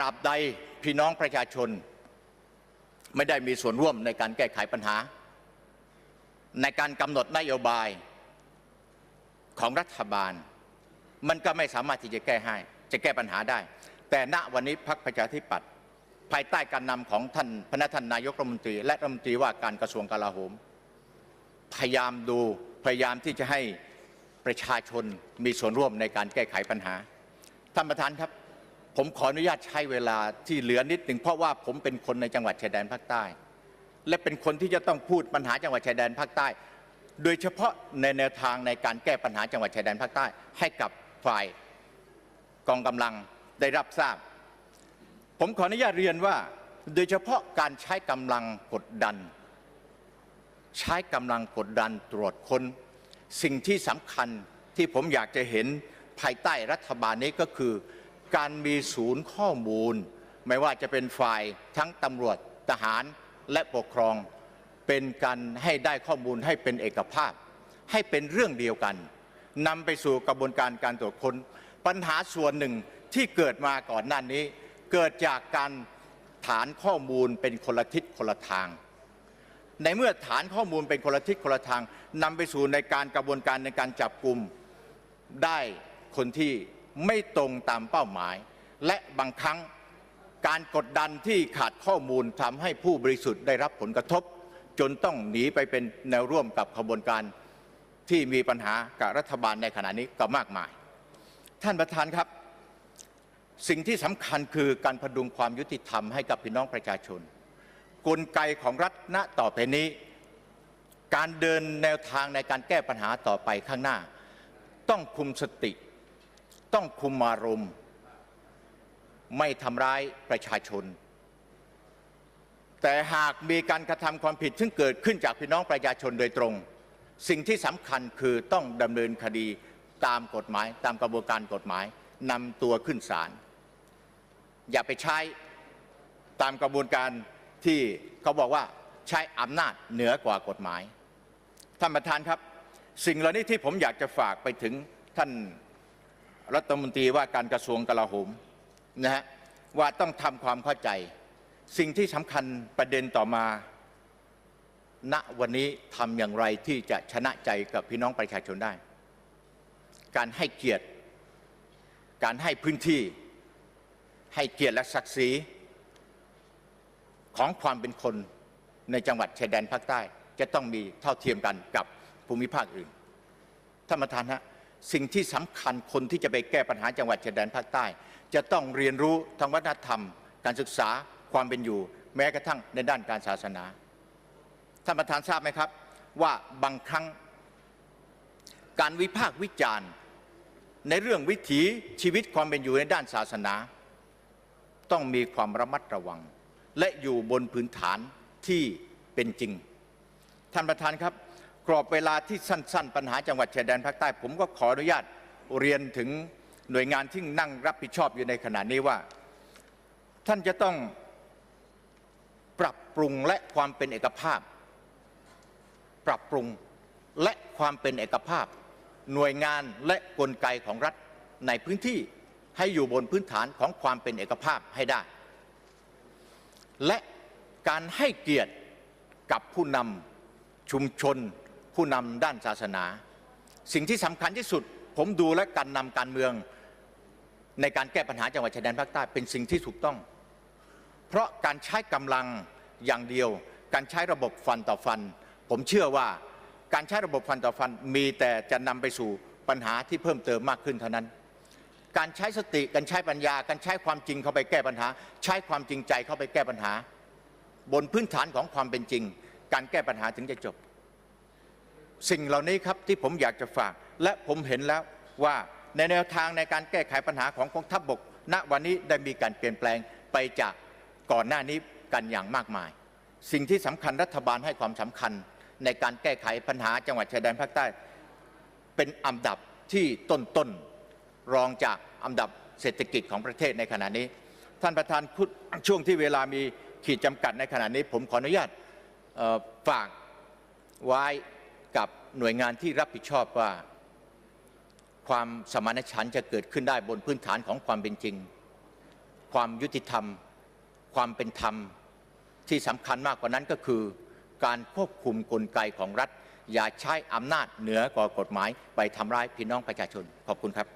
ตราบใดพี่น้องประชาชน ไม่ได้มีส่วนร่วมในการแก้ไขปัญหา ในการกำหนดนโยบายของรัฐบาล มันก็ไม่สามารถที่จะแก้ให้ จะแก้ปัญหาได้ แต่ณวันนี้พรรคประชาธิปัตย์ภายใต้การนำของท่านพระท่านนายกรัฐมนตรี และรัฐมนตรีว่าการกระทรวงกลาโหม พยายามดูพยายามที่จะให้ประชาชนมีส่วนร่วมในการแก้ไขปัญหาท่านประธานครับ ผมขออนุญาตใช้เวลาที่เหลือนิดหนึ่งเพราะว่าผมเป็นคนในจังหวัดชายแดนภาคใต้ และเป็นคนที่จะต้องพูดปัญหาจังหวัดชายแดนภาคใต้ โดยเฉพาะในแนวทางในการแก้ปัญหาจังหวัดชายแดนภาคใต้ ให้กับฝ่ายกองกำลังได้รับทราบ ผมขออนุญาตเรียนว่า โดยเฉพาะการใช้กำลังกดดัน ใช้กำลังกดดันตรวจคนสิ่งที่สำคัญที่ผมอยากจะเห็นภายใต้รัฐบาลนี้ก็คือ การมีศูนย์ข้อมูล ไม่ว่าจะเป็นฝ่ายทั้งตำรวจทหารและปกครอง เป็นการให้ได้ข้อมูลให้เป็นเอกภาพ ให้เป็นเรื่องเดียวกันนำไปสู่กระบวนการการตรวจค้น ปัญหาส่วนหนึ่งที่เกิดมาก่อนหน้านี้ เกิดจากการฐานข้อมูลเป็นคนละทิศคนละทาง ในเมื่อฐานข้อมูลเป็นคนละทิศคนละทางนำไปสู่ในการกระบวนการในการจับกลุ่มได้คนที่ ไม่ตรงตามเป้าหมาย และบางครั้งการกดดันที่ขาดข้อมูลทำให้ผู้บริสุทธิ์ได้รับผลกระทบ จนต้องหนีไปเป็นแนวร่วมกับขบวนการที่มีปัญหากับรัฐบาลในขณะนี้ก็มากมาย ท่านประธานครับ สิ่งที่สำคัญคือการพดุงความยุติธรรมให้กับพี่น้องประชาชน กลไกของรัฐณต่อไปนี้ การเดินแนวทางในการแก้ปัญหาต่อไปข้างหน้า ต้องคุมสติ ต้องคุมอารมณ์ ไม่ทำร้ายประชาชน แต่หากมีการกระทำความผิดซึ่งเกิดขึ้นจากพี่น้องประชาชนโดยตรง สิ่งที่สำคัญคือต้องดำเนินคดีตามกฎหมาย ตามกระบวนการกฎหมายนำตัวขึ้นศาลอย่าไปใช้ตามกระบวนการที่เขาบอกว่าใช้อำนาจเหนือกว่ากฎหมายท่านประธานครับ สิ่งเหล่านี้ที่ผมอยากจะฝากไปถึงท่าน รัฐมนตรีว่าการกระทรวงกลาโหมนะฮะว่าต้องทำความเข้าใจ สิ่งที่สำคัญประเด็นต่อมา ณวันนี้ทำอย่างไรที่จะชนะใจกับพี่น้องประชาชนได้ การให้เกียรติ การให้พื้นที่ ให้เกียรติและศักดิ์ศรีของความเป็นคนในจังหวัดชายแดนภาคใต้ จะต้องมีเท่าเทียมกันกับภูมิภาคอื่นท่านประธานฮะ สิ่งที่สำคัญคนที่จะไปแก้ปัญหาจังหวัดชายแดนภาคใต้ จะต้องเรียนรู้ทางวัฒนธรรม การศึกษาความเป็นอยู่ แม้กระทั่งในด้านการศาสนาท่านประธานทราบไหมครับ ว่าบางครั้งการวิพากษ์วิจารณ์ ในเรื่องวิถีชีวิตความเป็นอยู่ในด้านศาสนา ต้องมีความระมัดระวัง และอยู่บนพื้นฐานที่เป็นจริง ท่านประธานครับ กรอบเวลาที่สั้น ๆ ปัญหาจังหวัดชายแดนภาคใต้ ผมก็ขออนุญาตเรียนถึงหน่วยงานที่นั่งรับผิดชอบอยู่ในขณะนี้ว่า ท่านจะต้องปรับปรุงและความเป็นเอกภาพ ปรับปรุงและความเป็นเอกภาพ หน่วยงานและกลไกของรัฐในพื้นที่ให้อยู่บนพื้นฐานของความเป็นเอกภาพให้ได้ และการให้เกียรติกับผู้นำชุมชน ผู้นำด้านศาสนา สิ่งที่สำคัญที่สุด ผมดูและการนำการเมืองในการแก้ปัญหาจังหวัดชายแดนภาคใต้เป็นสิ่งที่ถูกต้อง เพราะการใช้กำลังอย่างเดียว การใช้ระบบฟันต่อฟัน ผมเชื่อว่าการใช้ระบบฟันต่อฟันมีแต่จะนำไปสู่ปัญหาที่เพิ่มเติมมากขึ้นเท่านั้น การใช้สติการใช้ปัญญา การใช้ความจริงเข้าไปแก้ปัญหา ใช้ความจริงใจเข้าไปแก้ปัญหา บนพื้นฐานของความเป็นจริง การแก้ปัญหาถึงจะจบ สิ่งเหล่านี้ครับที่ผมอยากจะฝาก และผมเห็นแล้วว่าในแนวทางในการแก้ไขปัญหาของกองทัพบบก ณวันนี้ได้มีการเปลี่ยนแปลงไปจากก่อนหน้านี้กันอย่างมากมาย สิ่งที่สำคัญรัฐบาลให้ความสำคัญ ในการแก้ไขปัญหาจังหวัดชายแดนภาคใต้ เป็นอันดับที่ต้นๆรองจากอันดับเศรษฐกิจของประเทศในขณะนี้ ท่านประธานช่วงที่เวลามีขีดจำกัดในขณะนี้ ผมขออนุญาตฝากไว้ กับหน่วยงานที่รับผิดชอบว่า ความสมานฉันท์จะเกิดขึ้นได้บนพื้นฐานของความเป็นจริง ความยุติธรรม ความเป็นธรรมที่สำคัญมากกว่านั้นก็คือ การควบคุมกลไกของรัฐ อย่าใช้อำนาจเหนือกว่ากฎหมาย ไปทำร้ายพี่น้องประชาชนขอบคุณครับ